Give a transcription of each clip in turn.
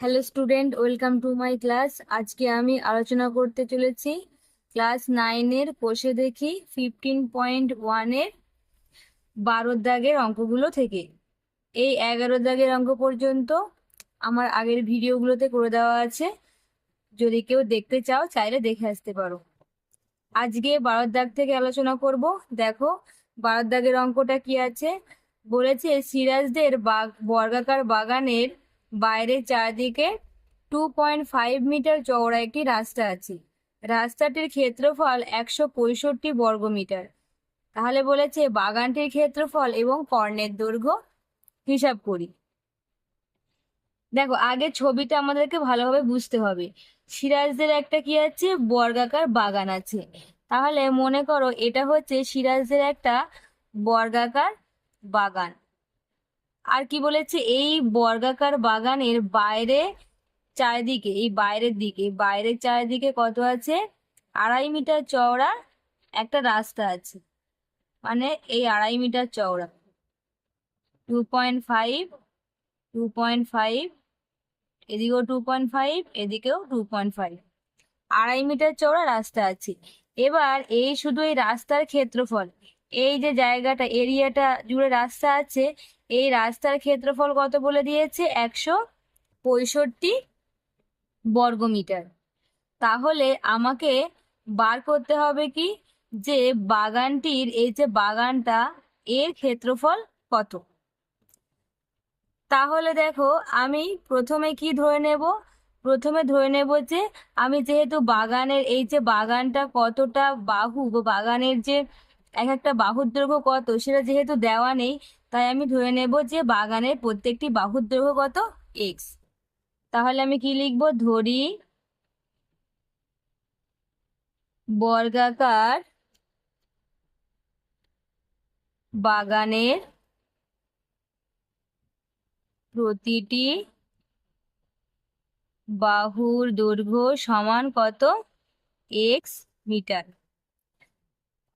Hello student welcome to my class আজকে আমি আলোচনা করতে চলেছি ক্লাস নাইনের কোষে দেখি ফিফটিন পয়েন্ট ওয়ানের বারো দাগের অঙ্কগুলো থেকে। এই এগারো দাগের অঙ্ক পর্যন্ত আমার আগের ভিডিওগুলোতে করে দেওয়া আছে। যদি কেউ দেখতে চাও, চাইলে দেখে আসতে পারো। আজকে বারো দাগ থেকে আলোচনা করব। দেখো, বারো দাগের অঙ্কটা কি আছে? বলেছে সিরাজদের বাগ, বর্গাকার বাগানের বাইরের চারদিকে টু পয়েন্ট ফাইভ মিটার চওড়া একটি রাস্তা আছে। রাস্তাটির ক্ষেত্রফল একশো পঁয়ষট্টি বর্গমিটার তাহলে বলেছে বাগানটির ক্ষেত্রফল এবং কর্ণের দৈর্ঘ্য হিসাব করি। দেখো, আগে ছবিটা আমাদেরকে ভালোভাবে বুঝতে হবে। সিরাজদের একটা কি আছে? বর্গাকার বাগান আছে। তাহলে মনে করো এটা হচ্ছে সিরাজদের একটা বর্গাকার বাগান। আর কি বলেছে? এই বর্গাকার বাগানের বাইরে চারিদিকে, এই বাইরের দিকে বাইরের চারিদিকে কত আছে? আড়াই মিটার চওড়া একটা রাস্তা আছে। মানে এই আড়াই মিটার চওড়া। Two point five two point five এদিকেও টু পয়েন্ট ফাইভ এদিকেও টু পয়েন্ট ফাইভ আড়াই মিটার চওড়া রাস্তা আছে। এবার এই শুধু এই রাস্তার ক্ষেত্রফল। এই যে জায়গাটা, এরিয়াটা জুড়ে রাস্তা আছে, এই রাস্তার ক্ষেত্রফল কত বলে দিয়েছে? একশো পঁয়ষট্টি বর্গমিটার তাহলে আমাকে বার করতে হবে কি? যে বাগানটির, এই যে বাগানটা, এর ক্ষেত্রফল কত? তাহলে দেখো, আমি প্রথমে কি ধরে নেব? প্রথমে ধরে নেব যে, আমি যেহেতু বাগানের, এই যে বাগানটা কতটা বাহু বাগানের যে এক একটা বাহুর দৈর্ঘ্য কত? সেটা যেহেতু দেওয়া নেই, তাই আমি ধরে নেব যে বাগানের প্রত্যেকটি বাহুর দৈর্ঘ্য কত? এক্স তাহলে আমি কি লিখব? ধরি বর্গাকার বাগানের প্রতিটি বাহুর দৈর্ঘ্য সমান কত? X metre.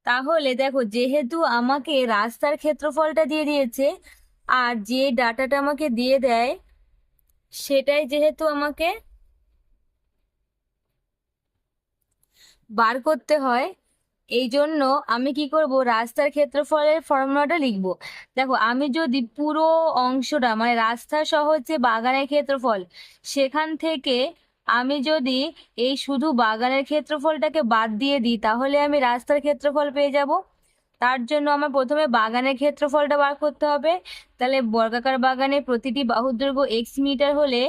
তাহলে দেখো, যেহেতু আমাকে রাস্তার ক্ষেত্রফলটা দিয়ে দিয়েছে, আর যে ডাটাটা আমাকে দিয়ে দেয়, সেটাই যেহেতু আমাকে বার করতে হয়, এই জন্য আমি কি করব? রাস্তার ক্ষেত্রফলের ফর্মুলাটা লিখব। দেখো, আমি যদি পুরো অংশটা মানে রাস্তা সহ বাগানের ক্ষেত্রফল, সেখান থেকে আমি যদি এই শুধু বাগানের ক্ষেত্রফলটাকে বাদ দিয়ে দিই, তাহলে আমি রাস্তার ক্ষেত্রফল পেয়ে যাব। তার জন্য আমার প্রথমে বাগানের ক্ষেত্রফলটা বার করতে হবে। তাহলে বর্গাকার বাগানে প্রতিটি বাহুর এক্স মিটার হলে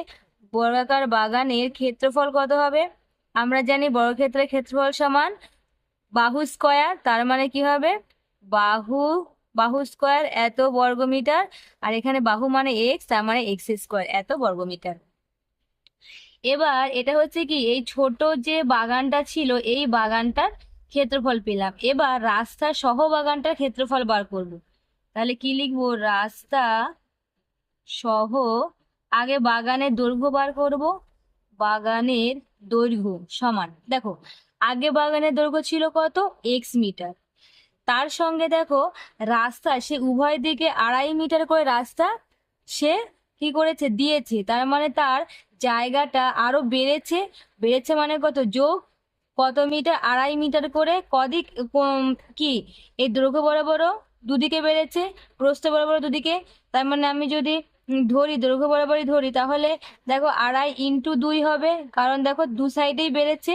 বর্গাকার বাগানের ক্ষেত্রফল কত হবে? আমরা জানি বর্গক্ষেত্রের ক্ষেত্রফল সমান বাহু স্কয়ার, তার মানে কি হবে? বাহু বাহু স্কয়ার এত বর্গমিটার, আর এখানে বাহু মানে এক্স তার মানে এক্স স্কোয়ার এত বর্গমিটার। এবার এটা হচ্ছে কি, এই ছোট যে বাগানটা ছিল, এই বাগানটার ক্ষেত্রফল পেলাম। এবার রাস্তা সহ বাগানটার ক্ষেত্রফল বার করব। তাহলে কি লিখব? রাস্তা সহ আগে বাগানের দৈর্ঘ্য বার করব। বাগানের দৈর্ঘ্য সমান। দেখো, আগে বাগানের দৈর্ঘ্য ছিল কত? X metre. তার সঙ্গে দেখো, রাস্তা সে উভয় দিকে আড়াই মিটার করে রাস্তা সে কি করেছে? দিয়েছে। তার মানে তার জায়গাটা আরও বেড়েছে। বেড়েছে মানে কত? যোগ কত মিটার? আড়াই মিটার করে কদিক কি? এই দৈর্ঘ্য বড় বড় দুদিকে বেড়েছে, প্রস্থ বড় বড় দুদিকে। তার মানে আমি যদি ধরি, দৈর্ঘ্য বরাবরই ধরি, তাহলে দেখো আড়াই ইন্টু দুই হবে, কারণ দেখো দু সাইডেই বেড়েছে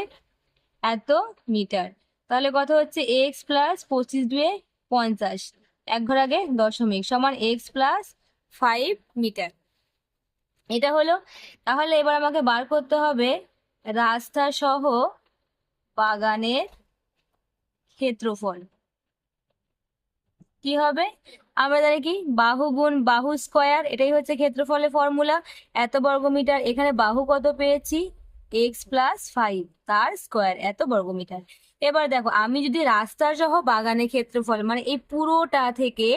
এত মিটার। তাহলে কত হচ্ছে? এক্স প্লাস পঁচিশ দুয়ে পঞ্চাশ। এক ঘর আগে দশমিক সমান এক্স প্লাস ফাইভ মিটার। এটা হলো, তাহলে এবার আমাকে বার করতে হবে রাস্তা সহ বাগানের ক্ষেত্রফল। কি হবে? আমরা জানি কি? বাহু গুণ বাহু স্কোয়ার, এটাই হচ্ছে ক্ষেত্রফলের ফর্মুলা। এত বর্গমিটার, এখানে বাহু কত পেয়েছি? এক্স প্লাস ফাইভ তার স্কোয়ার এত বর্গমিটার। এবার দেখো, আমি যদি রাস্তার সহ বাগানের ক্ষেত্রফল মানে এই পুরোটা থেকে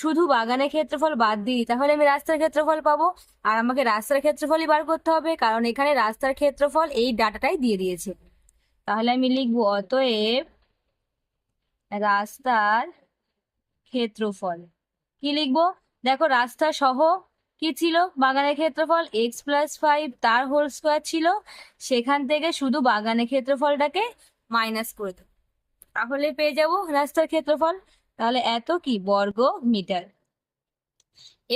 শুধু বাগানের ক্ষেত্রফল বাদ দিই, তাহলে আমি রাস্তার ক্ষেত্রফল পাবো। আর আমাকে রাস্তার ক্ষেত্রফলই বার করতে হবে, কারণ এখানে রাস্তার ক্ষেত্রফল এই ডাটাটাই দিয়ে দিয়েছে। তাহলে আমি লিখব, অতএব রাস্তার ক্ষেত্রফল। কি লিখব? দেখো, রাস্তা সহ কি ছিল? বাগানের ক্ষেত্রফল এক্স প্লাস ফাইভ তার হোল স্কোয়ার ছিল। সেখান থেকে শুধু বাগানের ক্ষেত্রফলটাকে মাইনাস করে দেবো তাহলে পেয়ে যাব রাস্তার ক্ষেত্রফল। তাহলে এত কি? বর্গ মিটার।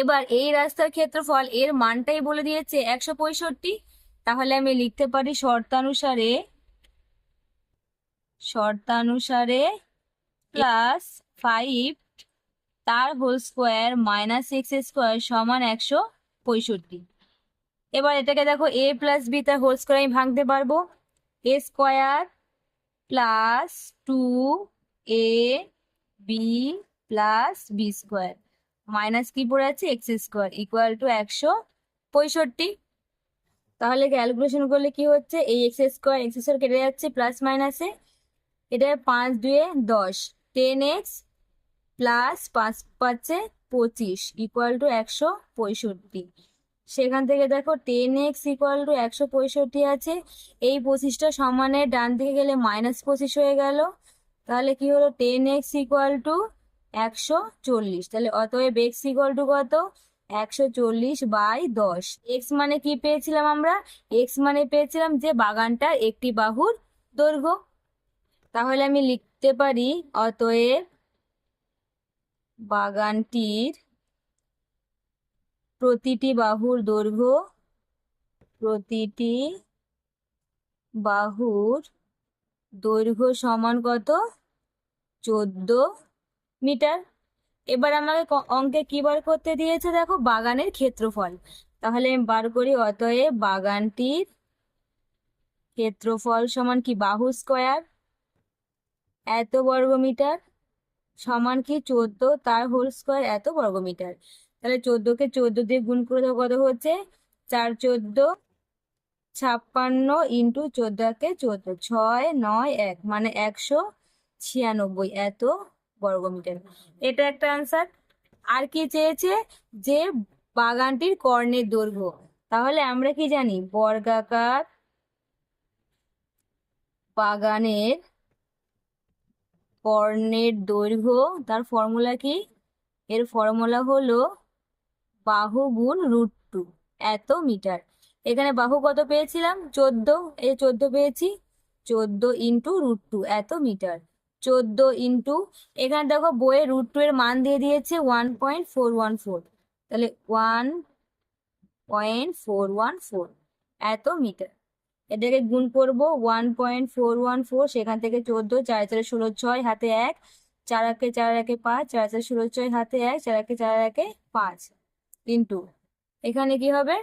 এবার এই রাস্তার ক্ষেত্রফল এর মানটাই বলে দিয়েছে একশো পঁয়ষট্টি। তাহলে আমি লিখতে পারি শর্তানুসারে শর্তানুসারে প্লাস ফাইভ তার whole square minus x square সমান একশো পঁয়ষট্টি। এবার এটাকে দেখো এ প্লাস বি তার হোল স্কোয়ার আমি ভাঙতে পারব। A square plus two a b plus b square minus কি পড়ে আছে? এক্স স্কোয়ার ইকুয়াল টু একশো পঁয়ষট্টি। তাহলে ক্যালকুলেশন করলে কি হচ্ছে? এই এক্স স্কোয়ার এক্স স্কোয়ার কেটে যাচ্ছে প্লাস মাইনাসে এটা পাঁচ দুয়ে দশ। টেন এক্স প্লাস পাঁচ, পাঁচে পঁচিশ ইকুয়াল টু একশো পঁয়ষট্টি। সেখান থেকে দেখো টেন এক্স ইকুয়াল টু একশো পঁয়ষট্টি আছে। এই পঁচিশটা সমানে ডান দিকে গেলে মাইনাস পঁচিশ হয়ে গেল। তাহলে কি হলো? টেন এক্স ইকুয়াল টু একশো চল্লিশ। তাহলে অতএব এক্স ইকুয়াল টু কত? একশো চল্লিশ বাই দশ। এক্স মানে কি পেয়েছিলাম আমরা? এক্স মানে পেয়েছিলাম যে বাগানটার একটি বাহুর দৈর্ঘ্য। তাহলে আমি লিখতে পারি, অতএব বাগানটির প্রতিটি বাহুর দৈর্ঘ্য প্রতিটি বাহুর দৈর্ঘ্য সমান কত? চোদ্দ মিটার। এবার আমাকে অঙ্কে কি বার করতে দিয়েছে দেখো? বাগানের ক্ষেত্রফল। তাহলে আমি বার করি, অতএব বাগানটির ক্ষেত্রফল সমান কি? বাহু স্কোয়ার। এত বর্গ মিটার। সমান কি চোদ্দ? তার হোল স্কোয়ার এত বর্গ মিটার তাহলে চোদ্দকে চোদ্দ দিয়ে গুণ করে দেবো কত হচ্ছে? চার চোদ্দ, ছাপ্পান্ন ইন্টু চোদ্দকে চোদ্দ, ছয়, নয়, এক মানে একশো ছিয়ানব্বই, এত বর্গমিটার। এটা একটা আনসার আর কি চেয়েছে? যে বাগানটির কর্ণের দৈর্ঘ্য। তাহলে আমরা কি জানি? বর্গাকার বাগানের কর্ণের দৈর্ঘ্য, তার ফর্মুলা কি? এর ফর্মুলা হলো বাহু গুণ রুট টু এত মিটার। এখানে বাহু কত পেয়েছিলাম? চোদ্দ। এই চোদ্দ পেয়েছি। চোদ্দ ইন্টু রুট টু এত মিটার। চোদ্দ ইন্টু এখানে দেখো বইয়ে রুট টু এর মান দিয়ে দিয়েছে one point four one four তাহলে one point four one four এত মিটার। এটাকে গুণ করব one point four one four সেখান থেকে চোদ্দ, চার চারে ষোলো, ছয়, হাতে এক, চার একে চার, একে পাঁচ, চার চার ষোলো, ছয়, হাতে এক, চার একে চার, একে পাঁচ ইন্টু এখানে কি হবে?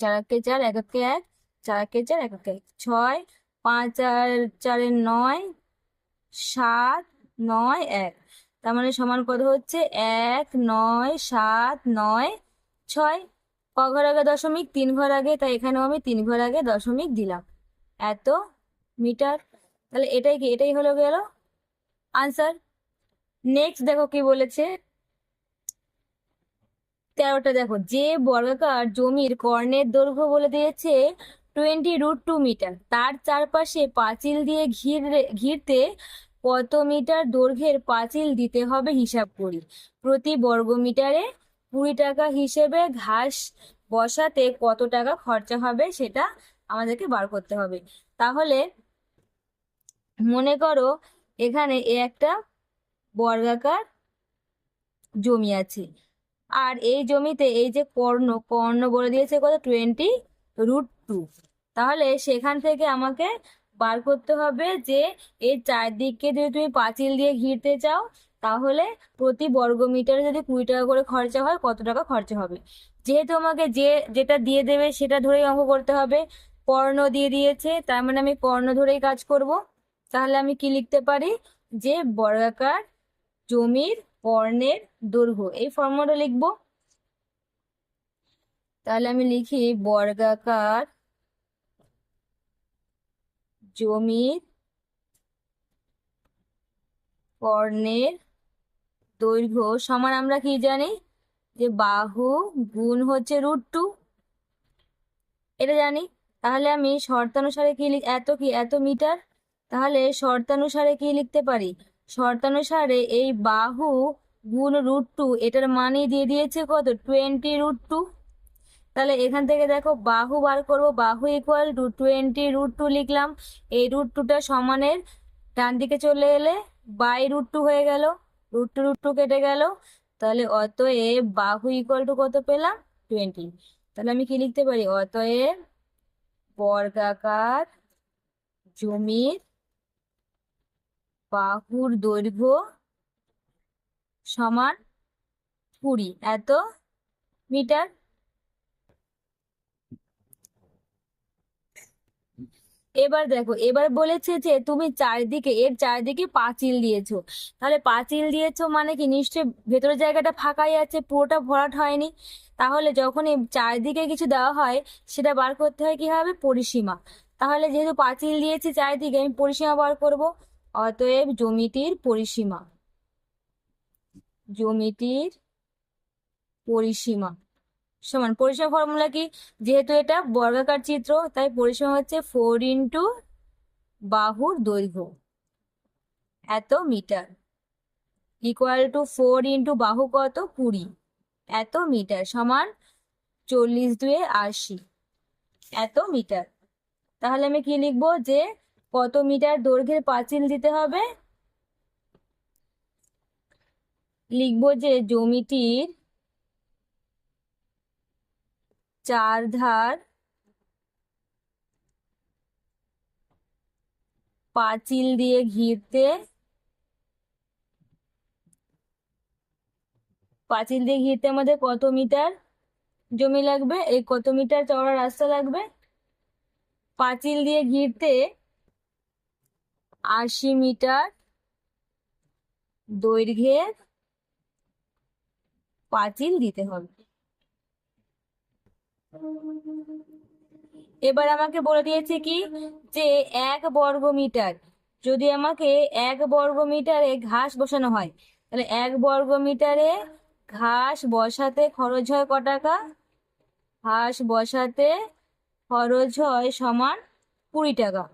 চার একে চার, এক একে এক, চার একে চার, এক একে ছয়, পাঁচ চার চারে নয়, সাত, নয়, এক। তার মানে সমান কত হচ্ছে? এক, নয়, সাত, নয়, ছয় ক ঘর আগে দশমিক, তিন ঘর আগে, তাই এখানেও আমি তিন ঘর আগে দশমিক দিলাম। এত মিটার? তাহলে এটাই কি, এটাই হলো গেল আনসার নেক্সট দেখো কি বলেছে। তেরোটা দেখো, যে বর্গাকার জমির কর্ণের দৈর্ঘ্য বলে দিয়েছে টোয়েন্টি রুট টু মিটার তার চারপাশে পাঁচিল দিয়ে ঘিরে, ঘিরতে কত মিটার দৈর্ঘ্যের পাঁচিল দিতে হবে হিসাব করি। প্রতি বর্গ মিটারে কুড়ি টাকা হিসেবে ঘাস বসাতে কত টাকা খরচা হবে সেটা আমাদেরকে বার করতে হবে। তাহলে মনে করো এখানে এ একটা বর্গাকার জমি আছে। আর এই জমিতে এই যে কর্ণ কর্ণ বলে দিয়েছে কত? টোয়েন্টি রুট টু তাহলে সেখান থেকে আমাকে বার করতে হবে যে এই চারদিককে যদি তুমি পাঁচিল দিয়ে ঘিরতে চাও, তাহলে প্রতি বর্গ মিটারে যদি কুড়ি টাকা করে খরচা হয়, কত টাকা খরচা হবে? যেহেতু আমাকে যে যেটা দিয়ে দেবে সেটা ধরেই অঙ্ক করতে হবে। কর্ণ দিয়ে দিয়েছে, তার মানে আমি কর্ণ ধরেই কাজ করব। তাহলে আমি কি লিখতে পারি? যে বর্গাকার জমির কর্ণের দৈর্ঘ্য, এই ফর্মুলাটা লিখব। তাহলে আমি লিখি বর্গাকার জমির কর্ণের দৈর্ঘ্য সমান আমরা কি জানি? যে বাহু গুণ হচ্ছে রুট টু এটা জানি। তাহলে আমি শর্তানুসারে কি লিখ এত কি এত মিটার? তাহলে শর্তানুসারে কি লিখতে পারি? শর্তানুসারে এই বাহু গুণ রুট টু এটার মানই দিয়ে দিয়েছে কত? টোয়েন্টি রুট টু তাহলে এখান থেকে দেখো, বাহু বার করব, বাহু equal to twenty root two লিখলাম। এই রুট টুটা সমানের ডান দিকে চলে এলে বাই রুট টু হয়ে গেল। রুট টু রুট টু কেটে গেল। তাহলে অতএব বাহু ইকুয়াল টু কত পেলাম? টোয়েন্টি তাহলে আমি কি লিখতে পারি? অতএব বর্গাকার জমির বাহুর দৈর্ঘ্য সমান কুড়ি। এত মিটার? এবার দেখো, এবার বলেছে যে তুমি চারিদিকে, এর চারিদিকে পাঁচিল দিয়েছ। তাহলে পাঁচিল দিয়েছ মানে কি? নিশ্চয়ই ভেতরের জায়গাটা ফাঁকাই আছে, পুরোটা ভরাট হয়নি। তাহলে যখন এই চারিদিকে কিছু দেওয়া হয়, সেটা বার করতে হয় কি হবে? পরিসীমা। তাহলে যেহেতু পাঁচিল দিয়েছি চারিদিকে, আমি পরিসীমা বার করব। অতএব জমিটির পরিসীমা। জমিটির পরিসীমা। সমান। পরিসীমা ফর্মুলা কি? যেহেতু এটা বর্গাকার চিত্র, তাই পরিসীমা হচ্ছে ফোর ইন্টু বাহুর দৈর্ঘ্য। এত metre. Equal to four into বাহু কত? কুড়ি। এত মিটার সমান চল্লিশ দুয়ে আশি। এত মিটার। তাহলে আমি কি লিখব? যে কত মিটার দৈর্ঘ্যের পাঁচিল দিতে হবে? লিখব যে জমিটির চার ধার পাঁচিল দিয়ে ঘিরতে, পাঁচিল দিয়ে ঘিরতে আমাদের কত মিটার জমি লাগবে? এই কত মিটার চওড়া রাস্তা লাগবে? পাঁচিল দিয়ে ঘিরতে আশি মিটার দৈর্ঘ্যের পাঁচিল দিতে হবে। এবার আমাকে বলে দিয়েছে কি? যে এক বর্গ মিটার যদি আমাকে এক বর্গ মিটারে ঘাস বসানো হয়, তাহলে এক বর্গ মিটারে ঘাস বসাতে খরচ হয় ক টাকা? ঘাস বসাতে খরচ হয় সমান কুড়ি টাকা।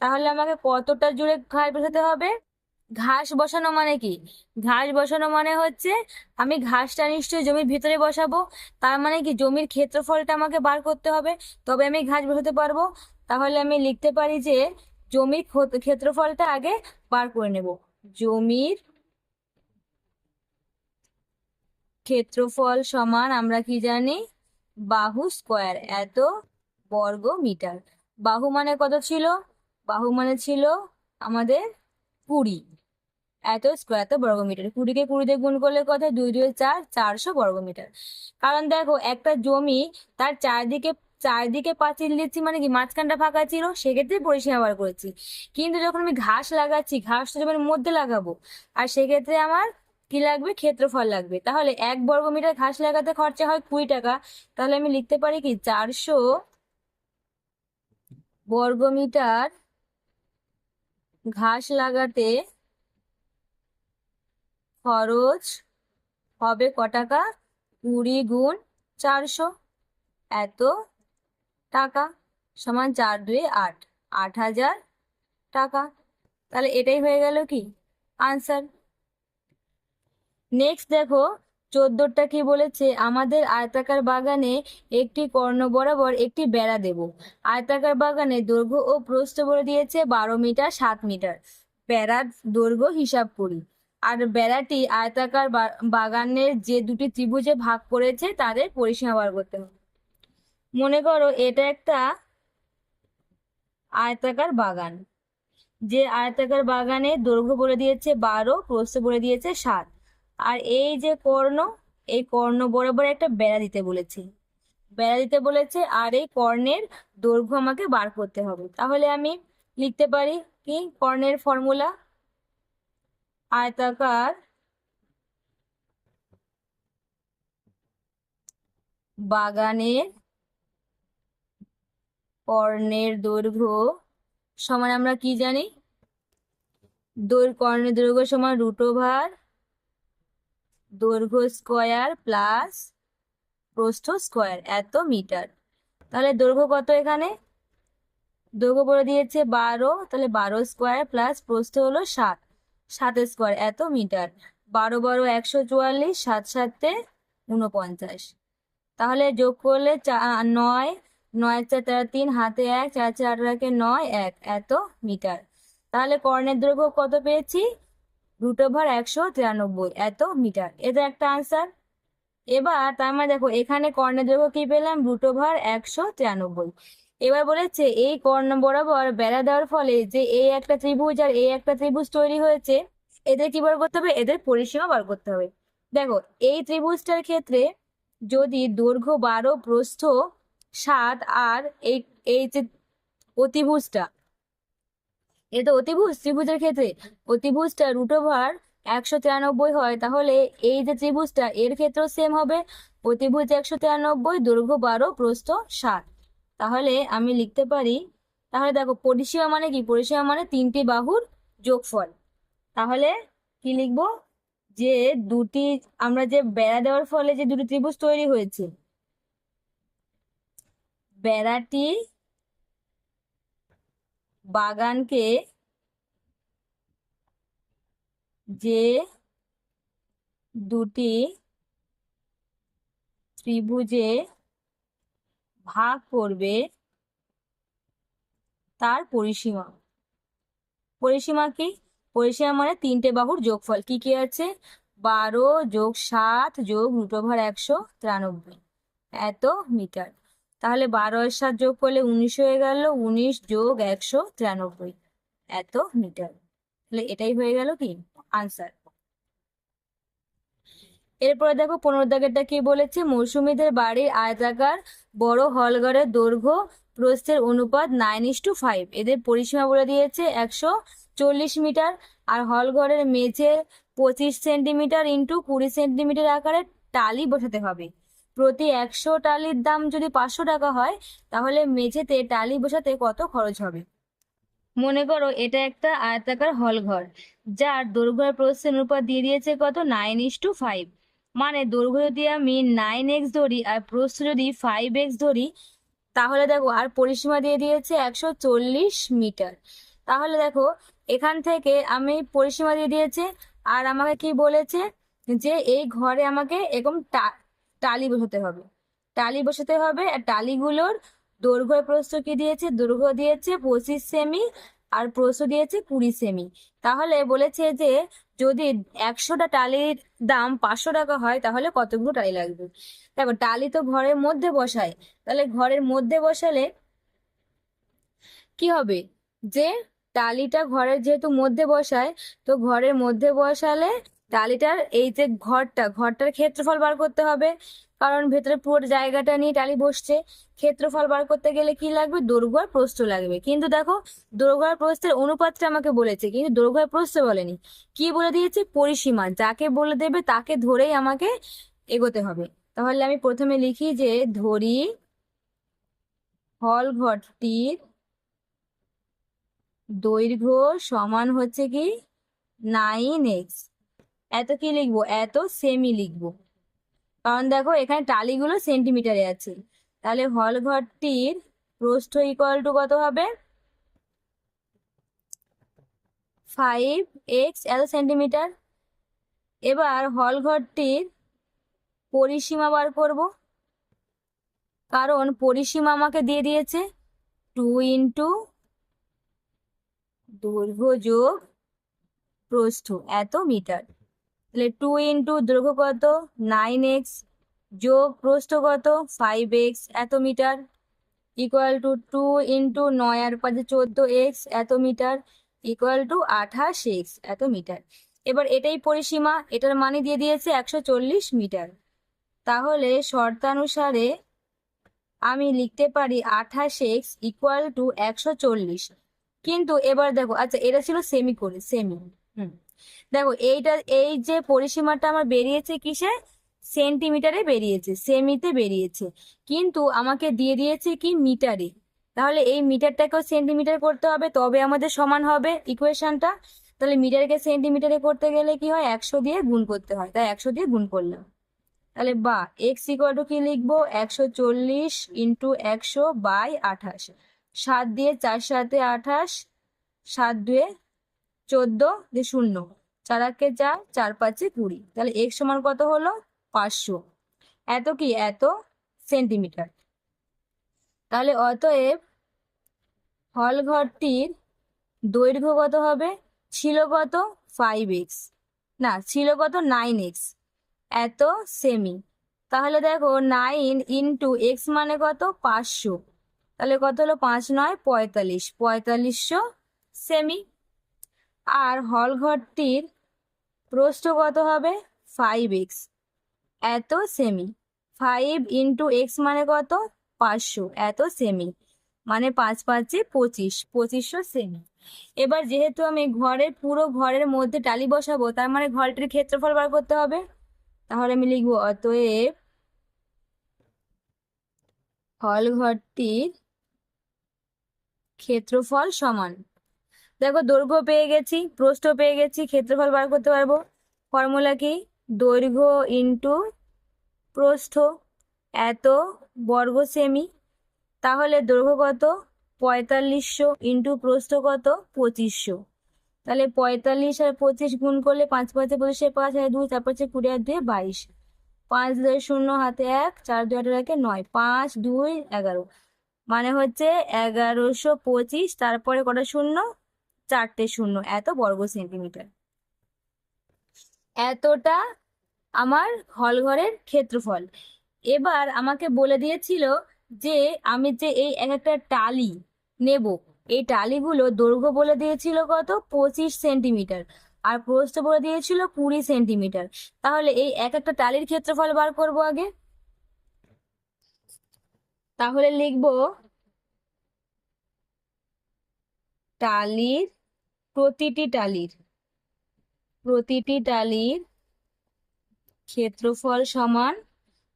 তাহলে আমাকে কতটা জুড়ে ঘাস বসাতে হবে? ঘাস বসানো মানে কি? ঘাস বসানো মানে হচ্ছে আমি ঘাসটা নিশ্চয়ই জমির ভিতরে বসাবো। তার মানে কি? জমির ক্ষেত্রফলটা আমাকে বার করতে হবে। তবে আমি ঘাস বসাতে পারব। তাহলে আমি লিখতে পারি যে জমির ক্ষেত্রফলটা আগে বার করে নেব। জমির ক্ষেত্রফল সমান আমরা কি জানি? বাহু স্কোয়ার, এত বর্গ মিটার। বাহু মানে কত ছিল? বাহু মানে ছিল আমাদের কুড়ি। এত স্কোয়ার এত বর্গমিটার কুড়িকে কুড়ি দিয়ে গুণ করলে কত দুই দুই চার, চারশো বর্গমিটার কারণ দেখো, একটা জমি তার চারদিকে চারদিকে পাঁচিল দিচ্ছি মানে কি? মাঝখানটা ফাঁকা ছিল, সেক্ষেত্রে পরিসীমা বার করেছি। কিন্তু যখন আমি ঘাস লাগাচ্ছি ঘাস তো জমির মধ্যে লাগাবো, আর সেক্ষেত্রে আমার কি লাগবে? ক্ষেত্রফল লাগবে। তাহলে এক বর্গমিটার ঘাস লাগাতে খরচা হয় কুড়ি টাকা। তাহলে আমি লিখতে পারি কি? চারশো বর্গমিটার ঘাস লাগাতে খরচ হবে ক টাকা? কুড়ি গুণ চারশো। এত টাকা সমান চার দুই আট আট হাজার টাকা। তাহলে এটাই হয়ে গেল কি? আনসার নেক্সট দেখো চোদ্দটা কি বলেছে? আমাদের আয়তাকার বাগানে একটি কর্ণ বরাবর একটি বেড়া দেব। আয়তাকার বাগানে দৈর্ঘ্য ও প্রস্থ বলে দিয়েছে বারো মিটার, সাত মিটার। বেড়ার দৈর্ঘ্য হিসাব করি। আর বেড়াটি আয়তাকার বাগানের যে দুটি ত্রিভুজে ভাগ করেছে তাদের পরিসীমা বার করতে হবে। মনে করো এটা একটা আয়তাকার বাগান। যে আয়তাকার বাগানে দৈর্ঘ্য বলে দিয়েছে বারো, প্রস্থ বলে দিয়েছে সাত। আর এই যে কর্ণ, এই কর্ণ বরাবর একটা বেড়া দিতে বলেছে। বেড়া দিতে বলেছে, আর এই কর্ণের দৈর্ঘ্য আমাকে বার করতে হবে। তাহলে আমি লিখতে পারি কি কর্ণের ফর্মুলা? আয়তাকার বাগানের কর্ণের দৈর্ঘ্য সমান আমরা কি জানি? দৈর, কর্ণের দৈর্ঘ্য সমান রুট ওভার দৈর্ঘ্য স্কোয়ার প্লাস প্রস্থ স্কোয়ার, এত মিটার। তাহলে দৈর্ঘ্য কত এখানে? দৈর্ঘ্য বলে দিয়েছে বারো, তাহলে বারো স্কোয়ার প্লাস প্রস্থ হলো সাত। সাত স্কোয়ার এত মিটার। বারো বারো একশো চুয়াল্লিশ, সাত সাতে উনপঞ্চাশ তাহলে যোগ করলে চা, নয় নয় চার তেরো তিন, হাতে এক, চার চার একে নয়, এক, এত মিটার। তাহলে কর্ণের দৈর্ঘ্য কত পেয়েছি? রুট ওভার একশো তিরানব্বই, এত মিটার। এটা একটা আনসার। এবার তার মানে দেখো, এখানে কর্ণের দৈর্ঘ্য কি পেলাম? রুট ওভার একশো তিরানব্বই। এবার বলেছে, এই কর্ণ বরাবর বেড়া দেওয়ার ফলে যে এই একটা ত্রিভুজ আর এই একটা ত্রিভুজ তৈরি হয়েছে, এদের কি বার করতে হবে? এদের পরিসীমা বার করতে হবে। দেখো, এই ত্রিভুজটার ক্ষেত্রে যদি দৈর্ঘ্য বারো, প্রস্থ সাত আর এই এই যে অতিভুজটা এটা অতিভুজ, ত্রিভুজের ক্ষেত্রে অতিভুজটা রুট ওভার একশো তিরানব্বই হয়, তাহলে এই যে ত্রিভুজটা, এর ক্ষেত্রেও সেম হবে। অতিভুজ একশো তিরানব্বই, দৈর্ঘ্য বারো, প্রস্থ সাত। তাহলে আমি লিখতে পারি, তাহলে দেখো পরিসীমা মানে কি? পরিসীমা মানে তিনটি বাহুর যোগফল। তাহলে কি লিখব? যে দুটি, আমরা যে বেড়া দেওয়ার ফলে যে দুটি ত্রিভুজ তৈরি হয়েছে, বেড়াটি বাগানকে যে দুটি ত্রিভুজে ভাগ করবে তার পরিসীমা। পরিসীমা কি? পরিসীমা মানে তিনটে বাহুর যোগফল। কি কি আছে? বারো যোগ সাত যোগ রুট ওভার একশো তিরানব্বই। এত মিটার। তাহলে বারো এর সাত যোগ করলে উনিশ হয়ে গেল, উনিশ যোগ একশো তিরানব্বই। এত মিটার। তাহলে এটাই হয়ে গেল কি? আনসার এরপরে দেখো পনেরো দাগেরটা কি বলেছে? মৌসুমীদের বাড়ির আয়তাকার বড় হলঘরের দৈর্ঘ্য প্রস্থের অনুপাত নাইন ইস টু ফাইভ এদের পরিসীমা বলে দিয়েছে একশো চল্লিশ মিটার আর হলঘরের মেঝে পঁচিশ সেন্টিমিটার ইন্টু কুড়ি সেন্টিমিটার আকারে টালি বসাতে হবে। প্রতি একশো টালির দাম যদি পাঁচশো টাকা হয়, তাহলে মেঝেতে টালি বসাতে কত খরচ হবে? মনে করো এটা একটা আয়তাকার হলঘর, যার দৈর্ঘ্য আর প্রস্থের অনুপাত দিয়ে দিয়েছে কত? নাইন ইস টু ফাইভ মানে দৈর্ঘ্য যদি আমি নাইন এক্স ধরি আর প্রস্থ যদি ফাইভ এক্স ধরি, তাহলে দেখো আর পরিসীমা দিয়ে দিয়েছে একশো চল্লিশ মিটার। তাহলে দেখো এখান থেকে আমি পরিসীমা দিয়ে দিয়েছে আর আমাকে কি বলেছে যে এই ঘরে আমাকে এরকম টালি বসাতে হবে। টালি বসাতে হবে আর টালিগুলোর দৈর্ঘ্য প্রস্থ কি দিয়েছে? দৈর্ঘ্য দিয়েছে পঁচিশ সেমি আর প্রস্থ দিয়েছে কুড়ি সেমি। তাহলে বলেছে যে যদি একশোটা টালির দাম পাঁচশো টাকা হয়, তাহলে কতগুলো টালি লাগবে? দেখো, টালি তো ঘরের মধ্যে বসায়। তাহলে ঘরের মধ্যে বসালে কি হবে? যে টালিটা ঘরের যেহেতু মধ্যে বসায়, তো ঘরের মধ্যে বসালে টালিটার, এই যে ঘরটা, ঘরটার ক্ষেত্রফল বার করতে হবে। কারণ ভেতরে পুরো জায়গাটা নিয়ে টালি বসছে। ক্ষেত্রফল বার করতে গেলে কি লাগবে? দৈর্ঘ্য প্রস্থ লাগবে। কিন্তু দেখো দৈর্ঘ্য প্রস্থের অনুপাতটা আমাকে বলেছে, কিন্তু দৈর্ঘ্য প্রস্থ বলেনি। কি বলে দিয়েছে? পরিসীমা। যাকে বলে দেবে, তাকে ধরেই আমাকে এগোতে হবে। তাহলে আমি প্রথমে লিখি যে ধরি হল ঘরটির দৈর্ঘ্য সমান হচ্ছে কি? নাইন এক্স এত কি লিখব? এত সেমি লিখব। কারণ দেখো, এখানে টালিগুলো সেন্টিমিটারে আছে। তাহলে হল ঘরটির প্রস্থ ইকুয়াল টু কত হবে? ফাইভ এক্স এত সেন্টিমিটার এবার হল ঘরটির পরিসীমা বার করব। কারণ পরিসীমা আমাকে দিয়ে দিয়েছে টু ইন্টু দৈর্ঘ্য যোগ প্রস্থ, এত মিটার তাহলে টু ইন্টু দৈর্ঘ্য কত? নাইন এক্স যোগ প্রস্থ কত? ফাইভ এক্স এত metre. Equal to two into নয় আর পাঁচে চোদ্দ এক্স এত মিটার। ইকুয়াল টু আঠাশ এক্স এত মিটার। এবার এটাই পরিসীমা, এটার মানে দিয়ে দিয়েছে একশো চল্লিশ মিটার। তাহলে শর্তানুসারে আমি লিখতে পারি আঠাশ এক্স ইকুয়াল টু একশো চল্লিশ। কিন্তু এবার দেখো আচ্ছা এটা ছিল সেমি করে সেমি হুম। দেখো এইটা, এই যে পরিসীমাটা আমার বেরিয়েছে কিসে? সেন্টিমিটারে বেরিয়েছে, সেমিতে বেরিয়েছে। কিন্তু আমাকে দিয়ে দিয়েছে কি? মিটারে। তাহলে এই মিটারটাকেও সেন্টিমিটার করতে হবে, তবে আমাদের সমান হবে ইকুয়েশনটা। তাহলে মিটারকে সেন্টিমিটারে করতে গেলে কি হয়? একশো দিয়ে গুণ করতে হয়। তাই একশো দিয়ে গুণ করলাম। তাহলে বা, এক্স ইকুয়াল টু কি লিখব? একশো চল্লিশ ইন্টু একশো বাই আঠাশ। সাত দিয়ে চার সাতে আঠাশ, সাত দুয়ে চোদ্দ দিয়ে শূন্য। চার একে চার চার পাঁচে কুড়ি। তাহলে এক্স সমান কত হলো? পাঁচশো। এত কি? এত সেন্টিমিটার। তাহলে অতএব হল ঘরটির দৈর্ঘ্য কত হবে? ছিল কত? ফাইভ এক্স না, ছিল কত? নাইন এক্স এত সেমি তাহলে দেখো নাইন ইন্টু এক্স মানে কত? পাঁচশো। তাহলে কত হলো? পাঁচ নয়, পঁয়তাল্লিশ। পঁয়তাল্লিশশো সেমি আর হল ঘরটির প্রস্থ কত হবে? ফাইভ এক্স এত সেমি ফাইভ ইন্টু এক্স মানে কত? পাঁচশো। এত সেমি মানে পাঁচ পাঁচে পঁচিশ। পঁচিশশো সেমি এবার যেহেতু আমি ঘরের, পুরো ঘরের মধ্যে টালি বসাবো, তার মানে ঘরটির ক্ষেত্রফল বার করতে হবে? তাহলে আমি লিখব, অতএব হল ঘরটির ক্ষেত্রফল সমান। দেখো দৈর্ঘ্য পেয়ে গেছি, প্রস্থ পেয়ে গেছি, ক্ষেত্রফল বার করতে পারব। ফর্মুলা কি? দৈর্ঘ্য ইন্টু প্রস্থ এত বর্গ সেমি। তাহলে দৈর্ঘ্য কত? পঁয়তাল্লিশশো ইন্টু প্রস্থ কত? পঁচিশশো। তাহলে পঁয়তাল্লিশ আর পঁচিশ গুণ করলে পাঁচ পাঁচে পঁচিশে পাঁচ আর দুই, চার পাঁচে কুড়ি আর দুই বাইশ। পাঁচ দুই শূন্য, হাতে এক, চার দুই আটের একে নয়, পাঁচ দুই, এগারো। মানে হচ্ছে এগারোশো পঁচিশ, তারপরে কটা শূন্য? চারটে শূন্য, এত বর্গ সেন্টিমিটার এতটা আমার হলঘরের ক্ষেত্রফল। এবার আমাকে বলে দিয়েছিল যে, আমি যে এই এক একটা টালি নেব, এই টালিগুলো দৈর্ঘ্য বলে দিয়েছিল কত? পঁচিশ সেন্টিমিটার আর প্রস্থ বলে দিয়েছিল কুড়ি সেন্টিমিটার তাহলে এই এক একটা টালির ক্ষেত্রফল বার করব আগে। তাহলে লিখব, টালির প্রতিটি টালির প্রতিটি টালির ক্ষেত্রফল সমান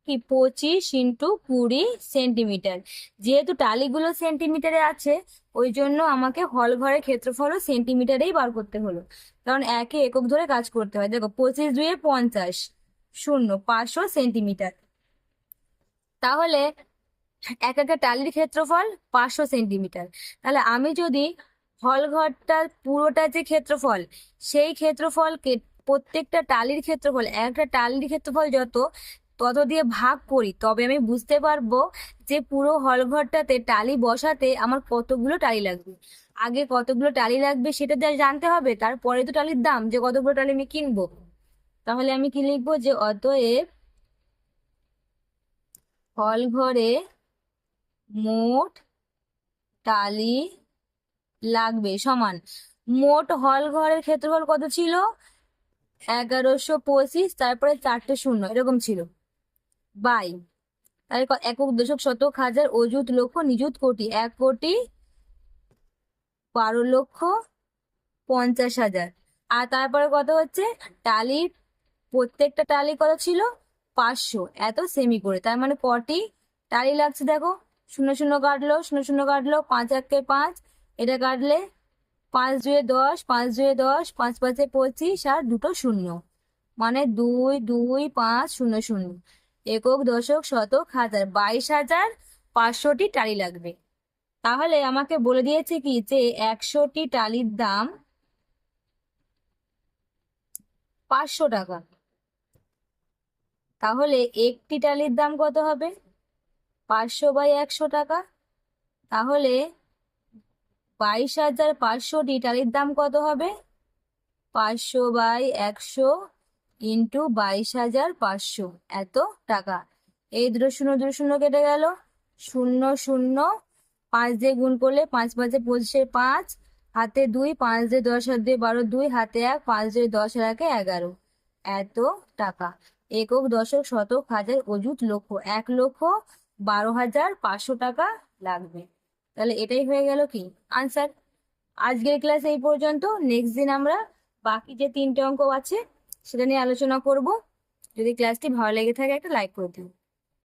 কি পঁচিশ ইন্টু কুড়ি সেন্টিমিটার। যেহেতু টালিগুলো সেন্টিমিটারে আছে, ওই জন্য আমাকে হল ঘরের ক্ষেত্রফলও সেন্টিমিটারেই বার করতে হলো। কারণ একে একক ধরে কাজ করতে হয়। দেখো, পঁচিশ দুয়ে পঞ্চাশ, শূন্য, পাঁচশো সেন্টিমিটার। তাহলে এক একটা টালির ক্ষেত্রফল পাঁচশো সেন্টিমিটার। তাহলে আমি যদি হল ঘরটার পুরোটা যে ক্ষেত্রফল, সেই ক্ষেত্রফলকে প্রত্যেকটা টালির ক্ষেত্রফল, একটা টালির ক্ষেত্রফল যত, তত দিয়ে ভাগ করি, তবে আমি বুঝতে পারব যে পুরো হল ঘরটাতে টালি বসাতে আমার কতগুলো টালি লাগবে। আগে কতগুলো টালি লাগবে সেটা জানতে হবে, তারপরে তো টালির দাম, যে কতগুলো টালি আমি কিনবো। তাহলে আমি কি লিখব যে অতএব হল ঘরে মোট টালি লাগবে, সমান। মোট হল ঘরের ক্ষেত্রফল কত ছিল? এগারোশো পঁচিশ, তারপরে চারটে শূন্য, এরকম ছিল। বাই। তাহলে একক দশক শতক হাজার অযুত লক্ষ, নিযুত কোটি, এক কোটি বারো লক্ষ পঞ্চাশ হাজার। আর তারপরে কত হচ্ছে? টালির প্রত্যেকটা টালি কত ছিল? পাঁচশো। এত সেমি করে। তার মানে কটি? টালি লাগছে, দেখো। শূন্য শূন্য কাটলো, শূন্য শূন্য কাটলো, পাঁচ একে পাঁচ এটা কাটলে পাঁচ দুয়ে দশ, পাঁচ দুয়ে দশ, পাঁচ পাঁচে পঁচিশ আর দুটো শূন্য। মানে দুই দুই, পাঁচ, শূন্য শূন্য। একক, দশক, শতক, হাজার। বাইশ হাজার পাঁচশোটি টালি লাগবে। তাহলে আমাকে বলে দিয়েছে কি যে একশোটি টালির দাম পাঁচশো টাকা। তাহলে একটি টালির দাম কত হবে? পাঁচশো বাই একশো টাকা। তাহলে বাইশ হাজার পাঁচশো টালির দাম কত হবে? পাঁচশো বাই একশো ইন্টু বাইশ হাজার পাঁচশো। এত টাকা। এই দুটো শূন্য দুটো শূন্য কেটে গেল। শূন্য শূন্য, পাঁচ দিয়ে গুণ করলে পাঁচ, পাঁচে পঁচিশে পাঁচ, হাতে দুই, পাঁচ দিয়ে দশ হাত দিয়ে বারো, দুই, হাতে এক, পাঁচ দিয়ে দশ, আর একে এগারো। এত টাকা। একক, দশক, শতক, হাজার, অযুত লক্ষ। এক লক্ষ বারো হাজার পাঁচশো টাকা লাগবে। তাহলে এটাই হয়ে গেল কি? আনসার আজকের ক্লাস এই পর্যন্ত। নেক্সট দিন আমরা বাকি যে তিনটে অঙ্ক আছে, সেটা নিয়ে আলোচনা করব। যদি ক্লাসটি ভালো লেগে থাকে, একটা লাইক করে দিও।